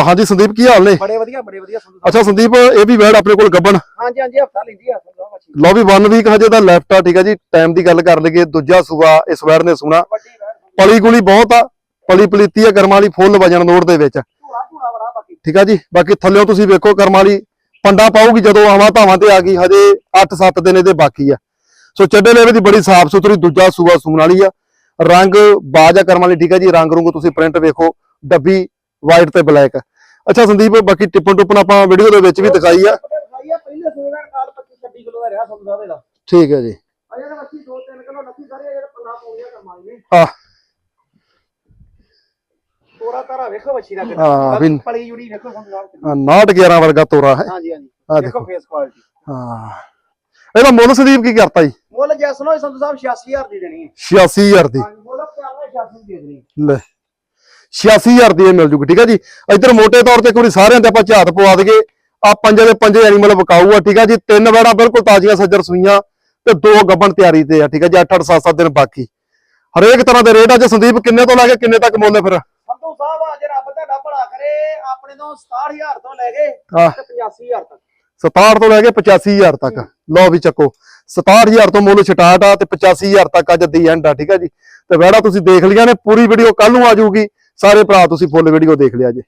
ਹਾਂਜੀ ਸੰਦੀਪ ਕੀ ਹਾਲ ਨੇ? ਬੜੇ ਵਧੀਆ ਬੜੇ ਵਧੀਆ ਸੰਧੂ ਅੱਛਾ ਸੰਦੀਪ ਇਹ ਵੀ ਵੈੜ ਆਪਣੇ ਕੋਲ ਗੱਬਣ। ਹਾਂਜੀ ਹਾਂਜੀ ਹਫਤਾ ਲੈਂਦੀ ਆ ਸੰਧੂ ਸਾਹਿਬ ਅੱਛੀ ਲਓ ਵੀ 1 ਵੀਕ ਹਜੇ ਦਾ ਲੈਫਟ ਆ ਠੀਕ ਆ ਜੀ। ਟਾਈਮ ਦੀ ਗੱਲ ਕਰ ਲਈਏ ਦੂਜਾ ਸੂਆ ਇਸ ਵੈੜ ਨੇ ਸੁਣਾ। ਪਲੀ ਗੁਲੀ ਬਹੁਤ ਆ ਪਲੀ ਪਲੀਤੀ ਆ ਕਰਮਾਂ ਵਾਲੀ ਫੁੱਲ ਵਜਨ ਨੋਟ ਦੇ ਵਿੱਚ। ਠੀਕ ਆ ਜੀ ਬਾਕੀ ਥੱਲਿਓ ਤੁਸੀਂ ਵੇਖੋ ਕਰਮਾਂ ਵਾਲੀ ਪੰਡਾ ਪਾਊਗੀ ਜਦੋਂ ਆਵਾਂ ਧਾਵਾਂ ਤੇ ਆ ਗਈ ਹਜੇ 8-7 ਦਿਨ ਇਹਦੇ ਬਾਕੀ ਆ। ਸੋ ਚੱਡੇ ਲੈਵੇ ਦੀ ਬੜੀ ਸਾਫ਼ ਸੁਥਰੀ ਦੂਜਾ ਸੂਆ ਸੂਣ ਵਾਲੀ ਆ। ਰੰਗ ਬਾਜ ਆ ਕਰਮਾਂ ਵਾਲੀ ਠੀਕ ਆ ਜੀ ਰੰਗ ਰੁੰਗ ਤੁਸੀਂ ਪ੍ਰਿੰਟ ਵੇਖੋ ਡੱਬੀ ਵਾਈਟ ਤੇ ਬਲੈਕ ਅੱਛਾ ਸੰਦੀਪ ਬਾਕੀ ਟਿੱਪਣ ਟੁੱਪਣ ਆਪਾਂ ਵੀਡੀਓ ਦੇ ਵਿੱਚ ਵੀ ਦਿਖਾਈ ਆ। ਦਿਖਾਈ ਆ ਪਹਿਲੇ ਸੂਏ ਦਾ ਨਾਲ 25 26 ਕਿਲੋ ਦਾ ਰਿਹਾ ਸੰਧੂ ਸਾਹਿਬ ਇਹਦਾ ਠੀਕ ਹੈ ਜੀ। ਅਜੇ ਤਾਂ ਮੱਛੀ 2-3 ਕਿਲੋ ਲੱਗੀ ਸਾਰੇ ਜਿਹੜੇ ਪੰਨਾ ਪਾਉਣੀਆਂ ਕਰਮਾਈ ਨੇ। ਆ ਤੋਰਾ ਤਾਰਾ ਵੇਖੋ ਮੱਛੀ ਦਾ ਹਾਂ, ਵੀ- ਪਲੀ ਜੁੜੀ ਵੇਖੋ ਸੰਧੂ ਸਾਹਿਬ 69 11 ਵਰਗਾ ਤੋਰਾ ਹੈ। ਹਾਂਜੀ ਹਾਂਜੀ। ਆ ਵੇਖੋ ਦੇਖੋ। ਫੇਸ ਕੁਆਲਿਟੀ ਹਾਂ। ਇਹਦਾ ਮੁੱਲ ਸੰਦੀਪ ਕੀ ਕਰਤਾ ਜੀ? ਮੁੱਲ ਜੈਸ ਲੋ ਸੰਧੂ ਸਾਹਿਬ 86000 ਦੀ ਦੇਣੀ ਹੈ। 86000 ਦੀ। ਮੁੱਲ ਪਿਆਰ ਨਾਲ 86 ਦੀ ਦੇ ਦੇਣੀ ਲੈ। 86000 ਦੀ ਇਹ ਮਿਲ ਜੂਗੀ ਠੀਕ ਹੈ ਜੀ? ਇੱਧਰ ਮੋٹے ਤੌਰ ਤੇ ਇੱਕ ਵਾਰੀ ਸਾਰਿਆਂ ਤੇ ਆਪਾਂ ਝਾਤ ਪਵਾ ਦਈਏ। ਆ ਪੰਜੇ ਦੇ ਪੰਜੇ ਐਨੀਮਲ ਵਿਕਾਊ ਆ ਠੀਕ ਹੈ ਜੀ? ਤਿੰਨ ਵੜਾ ਬਿਲਕੁਲ ਤਾਜ਼ੀਆਂ ਸੱਜਰ ਸੂਈਆਂ ਤੇ ਦੋ ਗੱਬਣ ਤਿਆਰੀ ਤੇ ਆ ਠੀਕ ਹੈ ਜੀ? 8-8 7-7 ਦਿਨ ਬਾਕੀ। ਹਰੇਕ ਤਰ੍ਹਾਂ ਦੇ ਰੇਟ ਅੱਜ ਸੰਦੀਪ ਕਿੰਨੇ ਤੋਂ ਲੈ ਕੇ ਕਿੰਨੇ ਤੱਕ ਮੁੱਲ ਫਿਰ? ਸੰਧੂ ਸਾਹਿਬ ਅੱਜ ਰੱਬ ਤੁਹਾਡਾ ਭਲਾ ਕਰੇ ਆਪਣੇ ਤੋਂ 67000 ਤੋਂ ਲੈ ਕੇ ਹਾਂ। ਤੇ 85000 ਤੱਕ। 67 ਤੋਂ ਲੈ ਕੇ 85000 ਤੱਕ। ਲਓ ਵੀ ਚੱਕੋ 67000 ਤੋਂ ਮੁੱਲ ਛਟਾਟ ਆ ਤੇ 85000 ਤੱਕ ਅੱਜ ਦੀ ਐਂਡ ਆ ਠੀਕ ਹੈ ਜੀ? ਤੇ ਵੈੜਾ ਤੁਸੀਂ ਦੇਖ ਲਿਆ ਨੇ ਪੂਰੀ ਵੀਡੀਓ ਕੱਲ ਨੂੰ ਆ ਜਾਊਗੀ। ਸਾਰੇ ਭਰਾ ਤੁਸੀਂ ਫੁੱਲ ਵੀਡੀਓ ਦੇਖ ਲਿਆ ਜੇ।